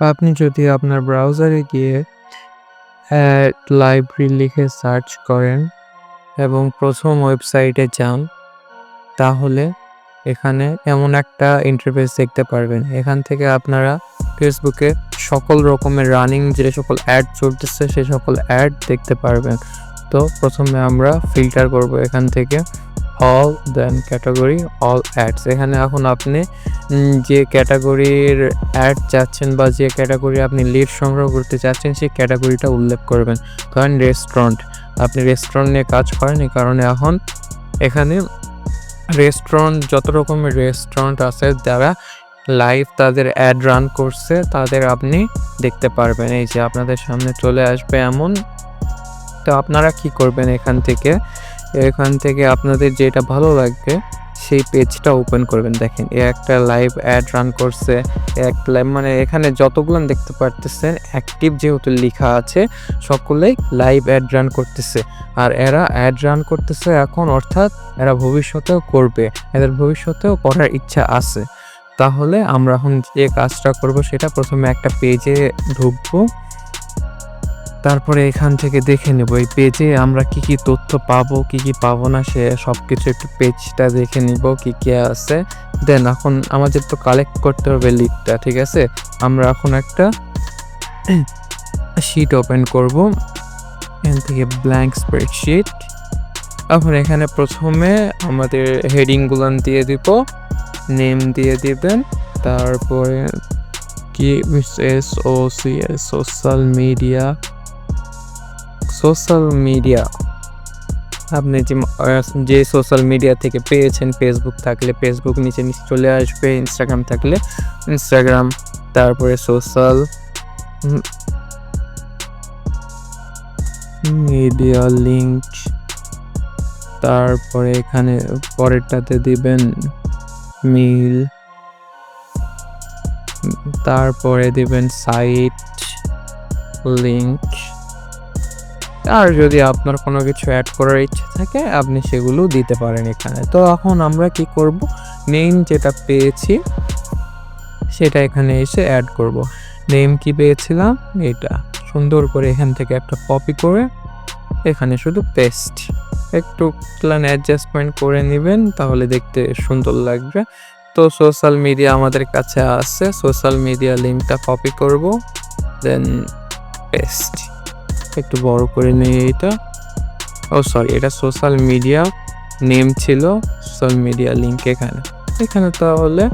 আপনি যদি আপনার ব্রাউজারে গিয়ে অ্যাড লাইব্রেরি লিখে সার্চ করেন এবং প্রথম ওয়েবসাইটে যান, তাহলে এখানে এমন একটা ইন্টারফেস দেখতে পারবেন। এখান থেকে আপনারা ফেসবুকে সকল রকমের রানিং যে সকল অ্যাড চলতেছে, সে সকল অ্যাড দেখতে পারবেন। তো প্রথমে আমরা ফিল্টার করব এখান থেকে। All then category all ads এখানে এখন আপনি যে ক্যাটাগরির অ্যাড চাচ্ছেন বা যে ক্যাটাগরি আপনি লিড সংগ্রহ করতে চাচ্ছেন, সেই ক্যাটাগরিটা উল্লেখ করবেন। ধরেন রেস্টুরেন্ট আপনি রেস্টুরেন্ট নিয়ে কাজ করেন, এই কারণে এখন এখানে রেস্টুরেন্ট যত রকমের রেস্টুরেন্ট আছে যারা লাইভ তাদের অ্যাড রান করছে, তাদের আপনি দেখতে পারবেন। এই যে আপনাদের সামনে চলে আসবে এমন। তো আপনারা কি করবেন এখান থেকে? এখান থেকে আপনাদের যেটা ভালো লাগবে, সেই পেজটা ওপেন করবেন। দেখেন, এ একটা লাইভ অ্যাড রান করছে এ একটা মানে এখানে যতগুলো দেখতে পারতেছেন অ্যাক্টিভ যেহেতু লেখা আছে সকলেই লাইভ অ্যাড রান করতেছে। আর এরা অ্যাড রান করতেছে এখন, অর্থাৎ এরা ভবিষ্যতেও করবে, এদের ভবিষ্যতেও করার ইচ্ছা আছে। তাহলে আমরা এখন যে কাজটা করব, সেটা প্রথমে একটা পেজে ঢুকবো। তারপরে এখান থেকে দেখে নেব এই পেজে আমরা কি কি তথ্য পাবো, কি কি পাবো না, সে সব কিছু একটু পেজটা দেখে নিব কি কি আছে। দেন এখন আমাদের তো কালেক্ট করতে হবে লিডটা ঠিক আছে? আমরা এখন একটা শিট ওপেন করব। এখান থেকে ব্ল্যাঙ্ক স্প্রেডশিট এখন এখানে প্রথমে আমাদের হেডিংগুলো দিয়ে দিব নেম দিয়ে দিবেন, তারপরে কি S O C social media social media. আপনি যে যে সোশ্যাল মিডিয়া থেকে পেয়েছেন ফেসবুক থাকলে ফেসবুক নিচে নিচে চলে আসবে ইনস্টাগ্রাম থাকলে ইনস্টাগ্রাম তারপরে সোশ্যাল মিডিয়া লিঙ্ক তারপরে এখানে পরেরটাতে দিবেন মিল তারপরে দিবেন সাইট লিঙ্ক আর যদি আপনার কোনো কিছু অ্যাড করার ইচ্ছে থাকে, আপনি সেগুলো দিতে পারেন এখানে। তো এখন আমরা কি করব? নেম যেটা পেয়েছি, সেটা এখানে এসে অ্যাড করব। নেম কি পেয়েছিলাম? এটা। সুন্দর করে এখান থেকে একটা কপি করে এখানে শুধু পেস্ট একটু প্ল্যান অ্যাডজাস্টমেন্ট করে নেবেন, তাহলে দেখতে সুন্দর লাগবে। তো সোশ্যাল মিডিয়া আমাদের কাছে আছে। সোশ্যাল মিডিয়া লিঙ্কটা কপি করব দেন পেস্ট একটু বড় করে নিই এটা ও সরি এটা সোশ্যাল মিডিয়া নেম ছিল সোশ্যাল মিডিয়া লিঙ্ক এখানে। এখানে তাহলে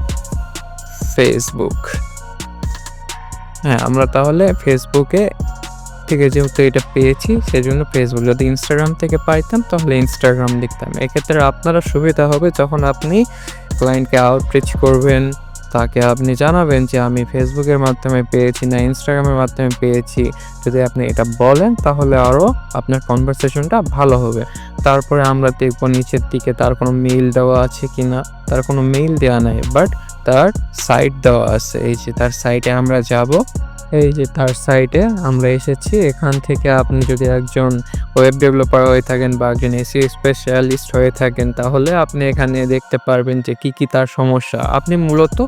ফেসবুক হ্যাঁ আমরা তাহলে ফেসবুকে থেকে যেহেতু এটা পেয়েছি, সেজন্য ফেসবুক যদি ইনস্টাগ্রাম থেকে পাইতাম, তাহলে ইনস্টাগ্রাম লিখতাম। এক্ষেত্রে আপনারা সুবিধা হবে যখন আপনি ক্লায়েন্টকে আউটরিচ করবেন তাকে আপনি জানাবেন যে আমি ফেসবুকের মাধ্যমে পেয়েছি না ইনস্টাগ্রামের মাধ্যমে পেয়েছি। যদি আপনি এটা বলেন, তাহলে আরও আপনার কনভারসেশনটা ভালো হবে। তারপরে আমরা দেখব নিচের দিকে তার কোনো মেইল দেওয়া আছে কি না তার কোনো মেইল দেওয়া নাই বাট তার সাইট দেওয়া আছে। এই যে তার সাইটে আমরা যাব। এই যে তার সাইটে আমরা এসেছি। এখান থেকে আপনি যদি একজন ওয়েব ডেভেলপার হয়ে থাকেন বা একজন এসি স্পেশালিস্ট হয়ে থাকেন, তাহলে আপনি এখানে দেখতে পারবেন যে কি কি তার সমস্যা। আপনি মূলত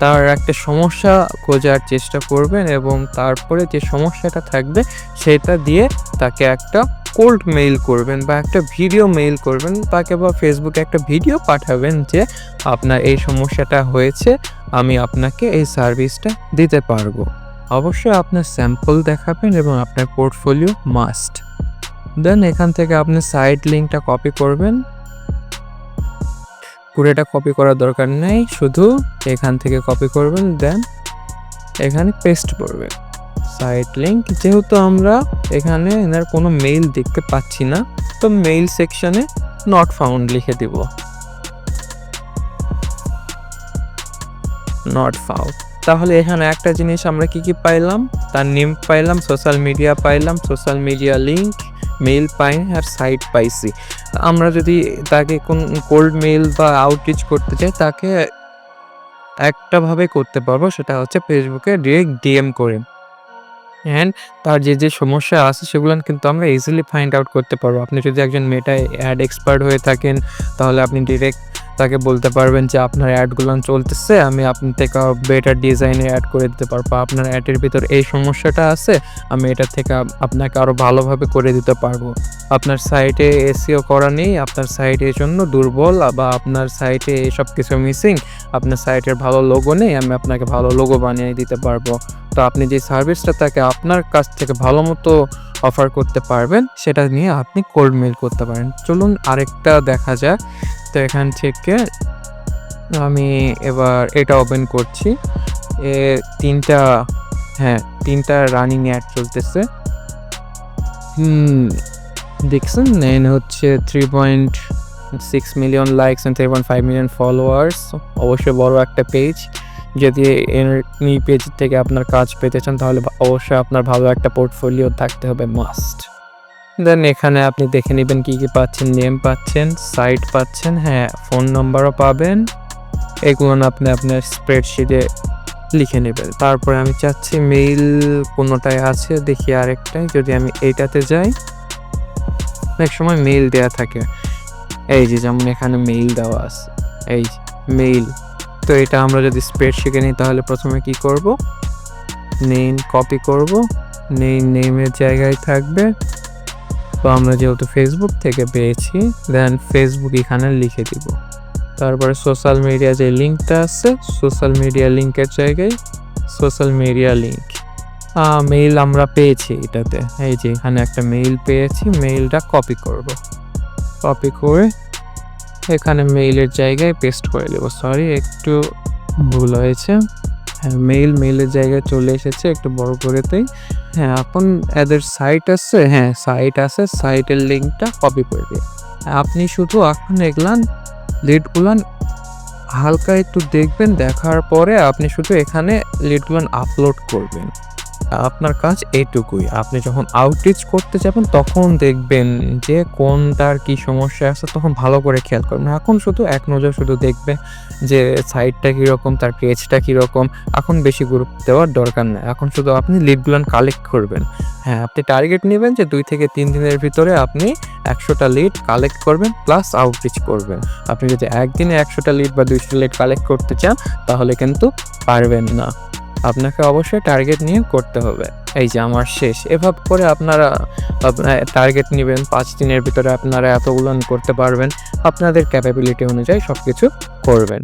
তার একটা সমস্যা খোঁজার চেষ্টা করবেন এবং তারপরে যে সমস্যাটা থাকবে, সেটা দিয়ে তাকে একটা কোল্ড মেইল করবেন বা একটা ভিডিও মেইল করবেন। তাকে বা ফেসবুকে একটা ভিডিও পাঠাবেন যে, আপনার এই সমস্যাটা হয়েছে, আমি আপনাকে এই সার্ভিসটা দিতে পারব। অবশ্যই আপনার স্যাম্পল দেখাবেন এবং আপনার পোর্টফোলিও মাস্ট দেন এখান থেকে আপনি সাইট লিঙ্কটা কপি করবেন। পুরোটা কপি করার দরকার নেই, শুধু এখান থেকে কপি করবেন দেন এখানে পেস্ট করবেন সাইট লিঙ্ক যেহেতু আমরা এখানে এনার কোনো মেইল দেখতে পাচ্ছি না, তো মেইল সেকশনে নট ফাউন্ড লিখে দিব। নট ফাউন্ড তাহলে এখানে একটা জিনিস আমরা কি কি পাইলাম? তার নেম পাইলাম সোশ্যাল মিডিয়া পাইলাম সোশ্যাল মিডিয়া লিঙ্ক মেইল পাই, আর সাইট পাইছি। আমরা যদি তাকে কোন কোল্ড মেইল বা আউটরিচ করতে চাই, তাকে একটাভাবে করতে পারব, সেটা হচ্ছে ফেসবুকে ডিরেক্ট ডিএম করে। অ্যান্ড তার যে যে সমস্যা আছে, সেগুলো কিন্তু আমরা ইজিলি ফাইন্ড আউট করতে পারব। আপনি যদি একজন মেটায় অ্যাড এক্সপার্ট হয়ে থাকেন, তাহলে আপনি ডিরেক্ট তাকে বলতে পারবেন যে আপনার অ্যাডগুলো চলতেছে, আমি আপনার থেকে বেটার ডিজাইনে অ্যাড করে দিতে পারব। আপনার অ্যাডের ভিতর এই সমস্যাটা আছে, আমি এটা থেকে আপনাকে আরও ভালোভাবে করে দিতে পারব। আপনার সাইটে এসিও করা নেই, আপনার সাইটের জন্য দুর্বল, বা আপনার সাইটে সব কিছু মিসিং আপনার সাইটের ভালো লোগো নেই, আমি আপনাকে ভালো লোগো বানিয়ে দিতে পারব। তো আপনি যে সার্ভিসটা তাকে আপনার কাছ থেকে ভালো মতো অফার করতে পারবেন, সেটা নিয়ে আপনি কোল্ড মেল করতে পারেন। চলুন আরেকটা দেখা যাক। তো এখান থেকে আমি এবার এটা ওপেন করছি। এ তিনটা হ্যাঁ তিনটা রানিং অ্যাড চলতেছে। হুম, দেখছেন? নেন হচ্ছে three point six million likes and three point five million followers অবশ্যই বড় একটা পেজ যদি এই পেজ থেকে আপনার কাজ পেতে চান, তাহলে অবশ্যই আপনার ভালো একটা পোর্টফোলিও থাকতে হবে মাস্ট দেন এখানে আপনি দেখে নেবেন কি কি পাচ্ছেন নেম পাচ্ছেন সাইট পাচ্ছেন হ্যাঁ ফোন নাম্বারও পাবেন। এগুলো আপনি আপনার স্প্রেডশিটে লিখে নেবেন। তারপরে আমি চাচ্ছি মেইল কোনোটায় আছে, দেখি আরেকটাই যদি আমি এইটাতে যাই। অনেক সময় মেইল দেওয়া থাকে। এই যে যেমন এখানে মেইল দেওয়া আছে, এই মেইল তো এটা আমরা যদি স্প্রেড শিখে নিই, তাহলে প্রথমে কি করব? নেম কপি করব। নেম নেমের জায়গায় থাকবে। তো আমরা যেহেতু ফেসবুক থেকে পেয়েছি দেন ফেসবুক এখানে লিখে দিব। তারপরে সোশ্যাল মিডিয়া যে লিঙ্কটা আছে সোশ্যাল মিডিয়া লিঙ্কের জায়গায় সোশ্যাল মিডিয়া লিঙ্ক মেইল আমরা পেয়েছি এটাতে। এই যে এখানে একটা মেইল পেয়েছি মেইলটা কপি করব। কপি করে এখানে মেইলের জায়গায় পেস্ট করে দেবো। সরি একটু ভুল হয়েছে। হ্যাঁ মেইল মেলের জায়গায় চলে এসেছে একটু বড় করেতেই হ্যাঁ এখন এদের সাইট আছে হ্যাঁ সাইট আছে সাইটের লিঙ্কটা কপি করে দিই আপনি শুধু এখন এগুলান লিডগুলান হালকা একটু দেখবেন, দেখার পরে আপনি শুধু এখানে লিডগুলান আপলোড করবেন। আপনার কাজ এইটুকুই আপনি যখন আউটরিচ করতে যাবেন, তখন দেখবেন যে কোনটার কি সমস্যা আছে, তখন ভালো করে খেয়াল করবেন। এখন শুধু এক নজর শুধু দেখবে যে সাইডটা কীরকম, তার পেজটা কীরকম। এখন বেশি গুরুত্ব দেওয়ার দরকার নেই। এখন শুধু আপনি লিডগুলান কালেক্ট করবেন। হ্যাঁ আপনি টার্গেট নেবেন যে দুই থেকে তিন দিনের ভিতরে আপনি একশোটা লিড কালেক্ট করবেন প্লাস আউটরিচ করবেন। আপনি যদি একদিনে একশোটা লিড বা দুইশো লিড কালেক্ট করতে চান, তাহলে কিন্তু পারবেন না। আপনাকে অবশ্যই টার্গেট নিয়ে করতে হবে। এই যে আমার শেষ। এভাবে করে আপনারা টার্গেট নেবেন, পাঁচ দিনের ভিতরে আপনারা এতগুলো করতে পারবেন। আপনাদের ক্যাপাবিলিটি অনুযায়ী সব কিছু করবেন।